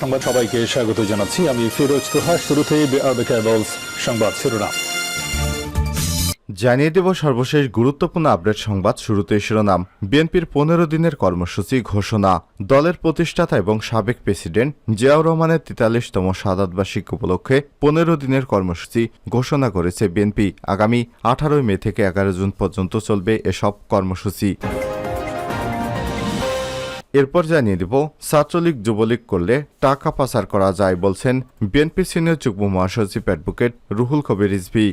সংবাদ সবাইকে স্বাগত জানাচ্ছি। আমি ফিরোজ তোহা, শুরুতেই সংবাদ শিরোনাম। জানিয়ে দেব সর্বশেষ গুরুত্বপূর্ণ আপডেট সংবাদ শুরুতে শিরোনাম। বিএনপির পনেরো দিনের কর্মসূচি ঘোষণা। দলের প্রতিষ্ঠাতা এবং সাবেক প্রেসিডেন্ট জিয়াউর রহমানের তেতাল্লিশতম সাদাতবার্ষিক উপলক্ষে পনেরো দিনের কর্মসূচি ঘোষণা করেছে বিএনপি। আগামী আঠারোই মে থেকে এগারো জুন পর্যন্ত চলবে এসব কর্মসূচি। এরপর জানিয়ে দিব, ছাত্রলীগ যুবলীগ করলে টাকা পাচার করা যায় বলছেন বিএনপি সিনিয়র যুগ্ম মহাসচিব অ্যাডভোকেট রুহুল কবির রিজভি।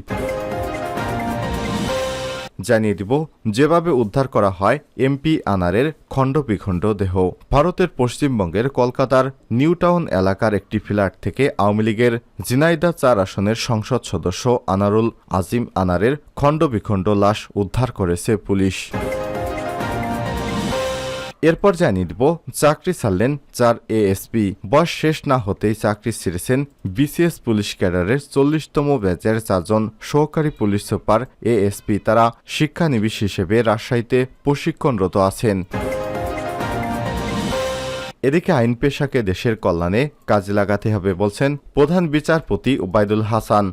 জানিয়ে দিব, যেভাবে উদ্ধার করা হয় এমপি আনারের খণ্ডবিখণ্ড দেহ। ভারতের পশ্চিমবঙ্গের কলকাতার নিউটাউন এলাকার একটি ফ্ল্যাট থেকে আওয়ামী লীগের জিনাইদা চার আসনের সংসদ সদস্য আনারুল আজিম আনারের খণ্ডবিখণ্ড লাশ উদ্ধার করেছে পুলিশ। এরপর জানিয়ে দিব, চাকরি ছাড়লেন চার এএসপি। বয়স শেষ না হতেই চাকরি ছেড়েছেন বিসিএস পুলিশ ক্যাডারের চল্লিশতম ব্যাচের চারজন সহকারী পুলিশ সুপার এএসপি। তারা শিক্ষানবিশ হিসেবে রাজশাহীতে প্রশিক্ষণরত আছেন। এদিকে আইন পেশাকে দেশের কল্যাণে কাজে লাগাতে হবে বলছেন প্রধান বিচারপতি ওবায়দুল হাসান।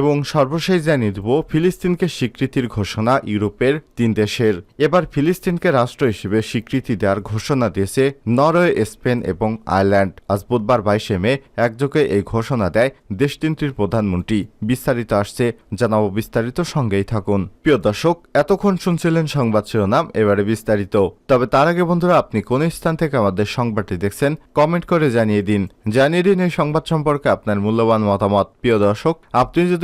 এবং সর্বশেষ জানিয়ে দেব ফিলিস্তিনকে স্বীকৃতির ঘোষণা ইউরোপের তিন দেশের। এবার ফিলিস্তিনকে রাষ্ট্র হিসেবে স্বীকৃতি দেওয়ার ঘোষণা দিয়েছে নরওয়ে, স্পেন এবং আয়ারল্যান্ড। আজ বুধবার বাইশে মে একযোগে এই ঘোষণা দেয় দেশ তিনটির প্রধানমন্ত্রী। বিস্তারিত আসছে, জানাব বিস্তারিত, সঙ্গেই থাকুন। প্রিয় দর্শক, এতক্ষণ শুনছিলেন সংবাদ শিরোনাম, এবারে বিস্তারিত। তবে তার আগে বন্ধুরা, আপনি কোন স্থান থেকে আমাদের সংবাদটি দেখছেন, কমেন্ট করে জানিয়ে দিন। জানিয়ে দিন এই সংবাদ সম্পর্কে আপনার মূল্যবান মতামত। প্রিয় দর্শক, আপনি যদি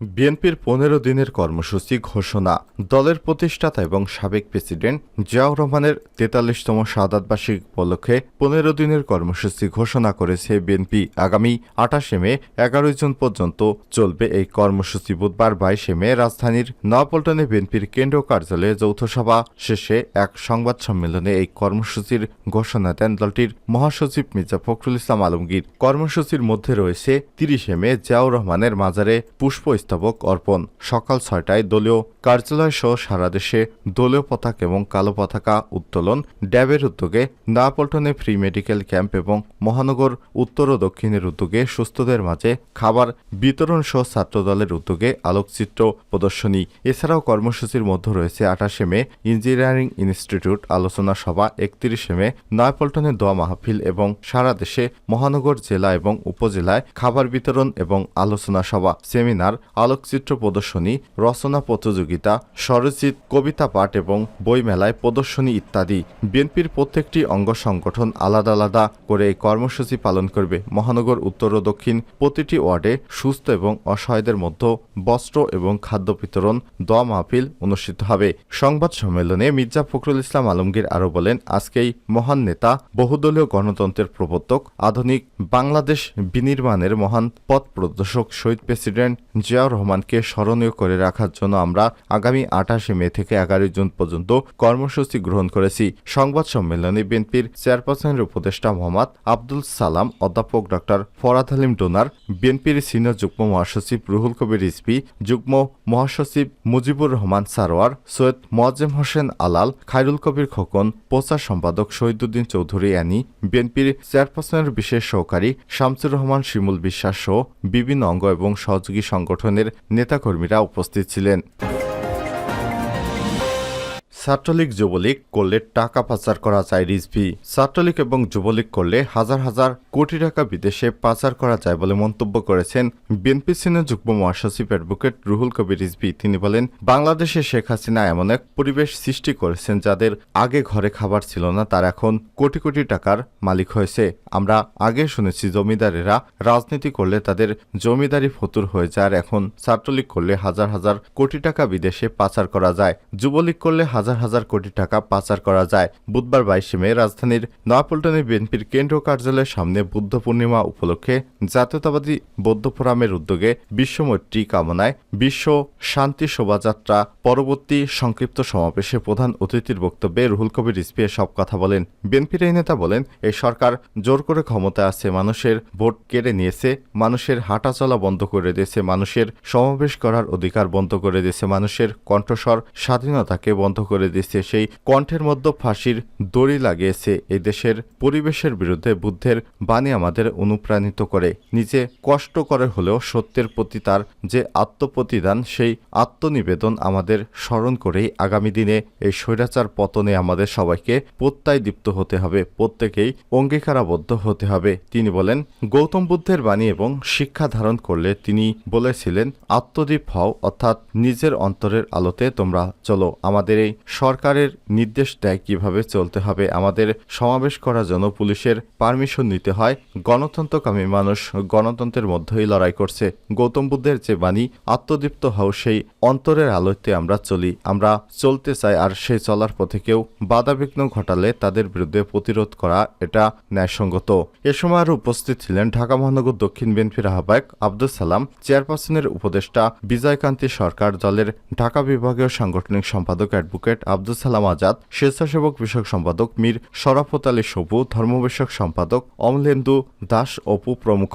বিএনপির পনেরো দিনের কর্মসূচি ঘোষণা। দলের প্রতিষ্ঠাতা এবং সাবেক প্রেসিডেন্ট জিয়াউর রহমানের তেতাল্লিশতম সাদাতবার্ষিক উপলক্ষে পনেরো দিনের কর্মসূচি ঘোষণা করেছে বিএনপি। আগামী আঠাশে মে এগারোই জুন পর্যন্ত চলবে এই কর্মসূচি। বুধবার বাইশে মে রাজধানীর নয়াপল্টনে বিএনপির কেন্দ্রীয় কার্যালয়ে যৌথ সভা শেষে এক সংবাদ সম্মেলনে এই কর্মসূচির ঘোষণা দেন দলটির মহাসচিব মির্জা ফখরুল ইসলাম আলমগীর। কর্মসূচির মধ্যে রয়েছে তিরিশে মে জিয়াউর রহমানের মাজারে পুষ্পস্তবক অর্পণ সকাল ছয়টায় দলীয় কার্যালয় সহ সারা দেশে দলীয় পতাকা এবং কালো পতাকা উত্তোলন, ড্যাবের উদ্যোগে নয়াপল্টনে ফ্রি মেডিকেল ক্যাম্প এবং মহানগর উত্তর ও দক্ষিণের উদ্যোগে সুস্থদের মাঝে খাবার বিতরণ সহ ছাত্রদলের উদ্যোগে আলোকচিত্র প্রদর্শনী। এছাড়াও কর্মসূচির মধ্যে রয়েছে আঠাশে মে ইঞ্জিনিয়ারিং ইনস্টিটিউট আলোচনা সভা, একত্রিশে মে নয়াপল্টনে দোয়া মাহফিল এবং সারা দেশে মহানগর জেলা এবং উপজেলায় খাবার বিতরণ এবং আলোচনা সভা, সেমিনার, আলোকচিত্র প্রদর্শনী, রচনা প্রতিযোগিতা স্বরচিত কবিতা পাঠ এবং বইমেলায় প্রদর্শনী ইত্যাদি। বিএনপির প্রত্যেকটি অঙ্গ সংগঠন আলাদা আলাদা করে এই কর্মসূচি পালন করবে। মহানগর, উত্তর ও দক্ষিণ প্রতিটি ওয়ার্ডে সুস্থ এবং অসহায়দের মধ্যে বস্ত্র এবং খাদ্য বিতরণ, দোয়া মাহফিল অনুষ্ঠিত হবে। সংবাদ সম্মেলনে মির্জা ফখরুল ইসলাম আলমগীর আরও বলেন আজকেই মহান নেতা, বহুদলীয় গণতন্ত্রের প্রবর্তক, আধুনিক বাংলাদেশ বিনির্মাণের মহান পথ প্রদর্শক শহীদ প্রেসিডেন্ট জিয়াউর রহমানকে স্মরণীয় করে রাখার জন্য আমরা আগামী আঠাশে মে থেকে এগারোই জুন পর্যন্ত কর্মসূচি গ্রহণ করেছি। সংবাদ সম্মেলনে বিএনপির চেয়ারপারসনের উপদেষ্টা মোহাম্মদ আব্দুল সালাম, অধ্যাপক ডক্টর ফরাদ হালিম ডোনার, বিএনপির সিনিয়র যুগ্ম মহাসচিব রুহুল কবির রিজভি, যুগ্ম মহাসচিব মুজিবুর রহমান সারোয়ার, সৈয়দ মোয়াজ্জেম হোসেন আলাল, খায়রুল কবির খোকন, প্রচার সম্পাদক শহীদুদ্দিন চৌধুরী অ্যানি, বিএনপির চেয়ারপারসনের বিশেষ সহকারী শামসুর রহমান শিমুল বিশ্বাস সহ বিভিন্ন অঙ্গ এবং সহযোগী সংগঠনের নেতাকর্মীরা উপস্থিত ছিলেন। ছাত্রলীগ যুবলীগ করলে টাকা পাচার করা যায় রিজভি। ছাত্রলীগ এবং যুবলীগ করলে হাজার হাজার কোটি টাকা বিদেশে পাচার করা যায় বলে মন্তব্য করেছেন বিএনপি সিনিয়র যুগ্ম মহাসচিব অ্যাডভোকেট রুহুল কবির রিজভি। তিনি বলেন, বাংলাদেশে শেখ হাসিনা এমন এক পরিবেশ সৃষ্টি করেছেন যাদের আগে ঘরে খাবার ছিল না, তার এখন কোটি কোটি টাকার মালিক হয়েছে। আমরা আগে শুনেছি জমিদারেরা রাজনীতি করলে তাদের জমিদারি ফতুর হয়ে যায় এখন ছাত্রলীগ করলে হাজার হাজার কোটি টাকা বিদেশে পাচার করা যায়। যুবলীগ করলে হাজার হাজার কোটি টাকা পাচার করা যায়। বুধবার বাইশে মে রাজধানীর নয়াপল্টনে বিএনপির কেন্দ্রীয় কার্যালয়ের সামনে বুদ্ধ পূর্ণিমা উপলক্ষে জাতীয়তাবাদী বৌদ্ধ ফোরামের উদ্যোগে বিশ্বমৈত্রী কামনায় বিশ্ব শান্তি শোভাযাত্রা পরবর্তী সংক্ষিপ্ত সমাবেশে প্রধান অতিথির বক্তব্যে রুহুল কবির রিজভী সব কথা বলেন। বিএনপির এই নেতা বলেন, এই সরকার জোর করে ক্ষমতা আছে মানুষের ভোট কেড়ে নিয়েছে, মানুষের হাঁটা চলা বন্ধ করে দিয়েছে, মানুষের সমাবেশ করার অধিকার বন্ধ করে দিয়েছে, মানুষের কণ্ঠস্বর স্বাধীনতাকে বন্ধ করে দিয়েছে সেই কণ্ঠের মধ্যে ফাঁসির দড়ি লাগিয়েছে। এই দেশের পরিবেশের বিরুদ্ধে বুদ্ধের বাণী আমাদের অনুপ্রাণিত করে। নিজে কষ্ট করে হলেও সত্যের প্রতি তার যে আত্মপ্রতিদান, সেই আত্মনিবেদন আমাদের স্মরণ করেই আগামী দিনে এই স্বৈরাচার পতনে আমাদের সবাইকে প্রত্যয় দীপ্ত হতে হবে, প্রত্যেকেই অঙ্গীকারাবদ্ধ হতে হবে। তিনি বলেন, গৌতম বুদ্ধের বাণী এবং শিক্ষা ধারণ করলে তিনি বলেছিলেন, আত্মদীপ হও, অর্থাৎ নিজের অন্তরের আলোতে তোমরা চলো, আমাদের এই সরকারের নির্দেশ দেয় কীভাবে চলতে হবে। আমাদের সমাবেশ করার জন্য পুলিশের পারমিশন নিতে হয়। গণতন্ত্রকামী মানুষ গণতন্ত্রের মধ্যেই লড়াই করছে। গৌতম বুদ্ধের যে বাণী, আত্মদীপ্ত হও সেই অন্তরের আলোতে আমরা চলি। আমরা চলতে চাই আর সেই চলার পথে কেউ বাধাবিঘ্ন ঘটালে তাদের বিরুদ্ধে প্রতিরোধ করা এটা ন্যায়সঙ্গত। এ সময় আরও উপস্থিত ছিলেন ঢাকা মহানগর দক্ষিণ বিএনপির আহ্বায়ক আব্দুল সালাম। চেয়ারপারসনের উপদেষ্টা বিজয়কান্তি সরকার দলের ঢাকা বিভাগীয় সাংগঠনিক সম্পাদক অ্যাডভোকেট আব্দুল সালাম আজাদ, স্বেচ্ছাসেবক বিষয়ক সম্পাদক মীর শরাফত আলী সবু ধর্ম বিষয়ক সম্পাদক অমলেন্দু দাস অপু প্রমুখ।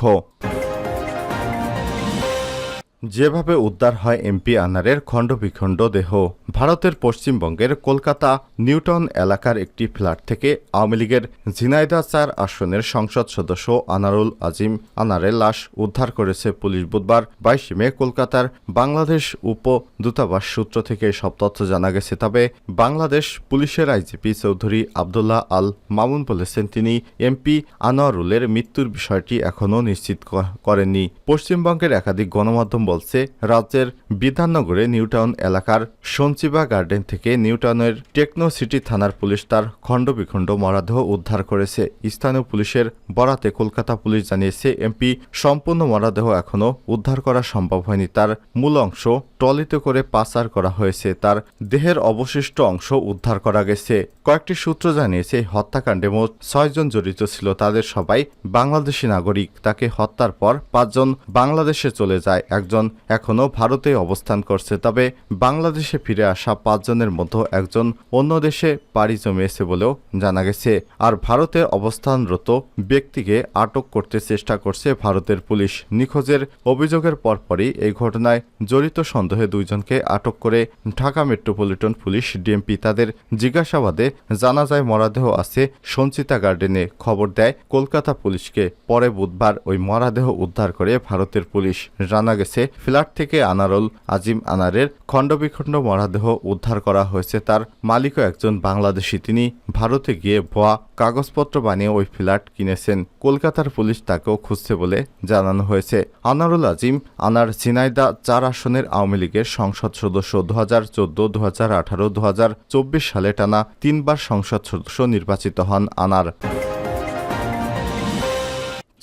যেভাবে উদ্ধার হয় এমপি আনারের খণ্ডবিখণ্ড দেহ, ভারতের পশ্চিমবঙ্গের কলকাতা নিউটন এলাকার একটি ফ্ল্যাট থেকে আওয়ামী লীগের ঝিনাইদা চার আসনের সংসদ সদস্য আনারুল আজিম আনারের লাশ উদ্ধার করেছে পুলিশ বুধবার বাইশে মে কলকাতার বাংলাদেশ উপ দূতাবাস সূত্র থেকে সব তথ্য জানা গেছে। তবে বাংলাদেশ পুলিশের আইজিপি চৌধুরী আবদুল্লাহ আল মামুন বলেছেন, তিনি এমপি আনোয়ারুলের মৃত্যুর বিষয়টি এখনও নিশ্চিত করেননি। পশ্চিমবঙ্গের একাধিক গণমাধ্যম বলছে, রাজ্যের বিধাননগরে নিউটাউন এলাকার সঞ্চিবা গার্ডেন থেকে নিউটাউনের টেকনো সিটি থানার পুলিশ তার খণ্ডবিখণ্ড মরাদেহ উদ্ধার করেছে। স্থানীয় পুলিশের বরাতে কলকাতা পুলিশ জানিয়েছে, এমপি সম্পূর্ণ মরাদেহ এখনও উদ্ধার করা সম্ভব হয়নি। তার মূল অংশ ট্রলিতে করে পাচার করা হয়েছে। তার দেহের অবশিষ্ট অংশ উদ্ধার করা গেছে। কয়েকটি সূত্র জানিয়েছে হত্যাকাণ্ডে মোট ছয়জন জড়িত ছিল। তাদের সবাই বাংলাদেশি নাগরিক। তাকে হত্যার পর পাঁচজন বাংলাদেশে চলে যায়। একজন এখনও ভারতে অবস্থান করছে। তবে বাংলাদেশে ফিরে আসা পাঁচজনের মধ্যে একজন অন্য দেশে পাড়ি জমিয়েছে বলেও জানা গেছে। আর ভারতে অবস্থানরত ব্যক্তিকে আটক করতে চেষ্টা করছে ভারতের পুলিশ। নিখোঁজের অভিযোগের পরপরই এই ঘটনায় জড়িত সন্দেহে দুইজনকে আটক করে ঢাকা মেট্রোপলিটন পুলিশ ডিএমপি তাদের জিজ্ঞাসাবাদে জানা যায়, মরাদেহ আছে সঞ্চিতা গার্ডেনে। খবর দেয়, কলকাতা পুলিশকে পরে বুধবার ওই মরাদেহ উদ্ধার করে ভারতের পুলিশ। জানা গেছে ফ্ল্যাট থেকে আনারুল আজিম আনারের খণ্ডবিখণ্ড মরাদেহ উদ্ধার করা হয়েছে। তার মালিকও একজন বাংলাদেশি। তিনি ভারতে গিয়ে ভুয়া কাগজপত্র বানিয়ে ওই ফ্ল্যাট কিনেছেন। কলকাতার পুলিশ তাকেও খুঁজছে বলে জানানো হয়েছে। আনারুল আজিম আনার ঝিনাইদা চার আসনের আওয়ামী লীগের সংসদ সদস্য। দু হাজার চোদ্দ দু হাজার আঠারো দু হাজার চব্বিশ সালে টানা তিনবার সংসদ সদস্য নির্বাচিত হন আনার।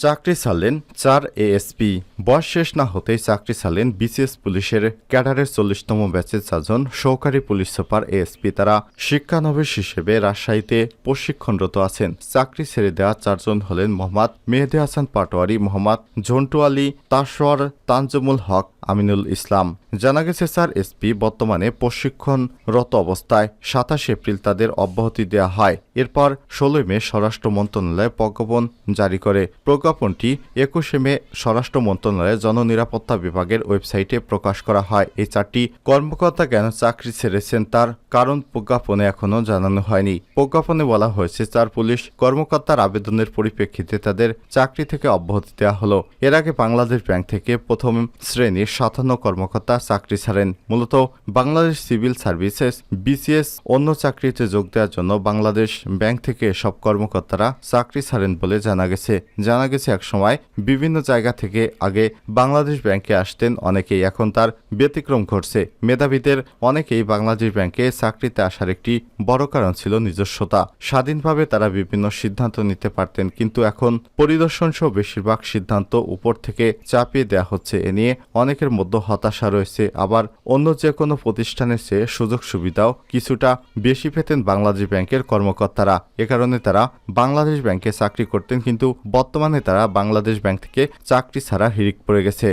চাকরি ছাড়লেন চার এএসপি। বয়স শেষ না হতেই চাকরি ছাড়লেন বিসিএস পুলিশের ক্যাডারের চল্লিশতম ব্যাচের চারজন সহকারী পুলিশ সুপার এএসপি তারা শিক্ষানবিশ হিসেবে রাজশাহীতে প্রশিক্ষণরত আছেন। চাকরি ছেড়ে দেওয়া চারজন হলেন মোহাম্মদ মেহেদি হাসান পাটোয়ারি, মোহাম্মদ ঝন্টু আলী, তাসওয়ার তানজুমুল হক আমিনুল ইসলাম। জানা গেছে, স্যার, এসপি বর্তমানে প্রশিক্ষণরত অবস্থায়। সাতাশ এপ্রিল তাদের অব্যাহতি দেওয়া হয়। এরপর ষোলোই মে স্বরাষ্ট্র মন্ত্রণালয় প্রজ্ঞাপন জারি করে। প্রজ্ঞাপনটি একুশে মে স্বরাষ্ট্র মন্ত্রণালয়ের জননিরাপত্তা বিভাগের ওয়েবসাইটে প্রকাশ করা হয়। এই চারটি কর্মকর্তা কেন চাকরি ছেড়েছেন তার কারণ প্রজ্ঞাপনে এখনও জানানো হয়নি। প্রজ্ঞাপনে বলা হয়েছে চার পুলিশ কর্মকর্তার আবেদনের পরিপ্রেক্ষিতে তাদের চাকরি থেকে অব্যাহতি দেওয়া হলো। এর আগে বাংলাদেশ ব্যাংক থেকে প্রথম শ্রেণির সাতান্ন কর্মকর্তা চাকরি ছাড়েন। মূলত বাংলাদেশ সিভিল সার্ভিসেস, বিসিএস অন্য চাকরিতে যোগ দেওয়ার জন্য বাংলাদেশ ব্যাংক থেকে সব কর্মকর্তারা চাকরি ছাড়েন বলে জানা গেছে। জানা গেছে একসময় বিভিন্ন জায়গা থেকে আগে বাংলাদেশ ব্যাংকে আসতেন অনেকেই, এখন তার ব্যতিক্রম ঘটছে। মেধাবীদের অনেকেই বাংলাদেশ ব্যাংকে চাকরিতে আসার একটি বড় কারণ ছিল নিজস্বতা। স্বাধীনভাবে তারা বিভিন্ন সিদ্ধান্ত নিতে পারতেন, কিন্তু এখন পরিদর্শন সহ বেশিরভাগ সিদ্ধান্ত উপর থেকে চাপিয়ে দেওয়া হচ্ছে। এ নিয়ে অনেকে অনেকের মধ্যে হতাশা রয়েছে। আবার অন্য যে কোনো প্রতিষ্ঠানের চেয়ে সুযোগ সুবিধাও কিছুটা বেশি পেতেন বাংলাদেশ ব্যাংকের কর্মকর্তারা। এ কারণে তারা বাংলাদেশ ব্যাংকে চাকরি করতেন, কিন্তু বর্তমানে তারা বাংলাদেশ ব্যাংক থেকে চাকরি ছাড়া হিরিক পড়ে গেছে।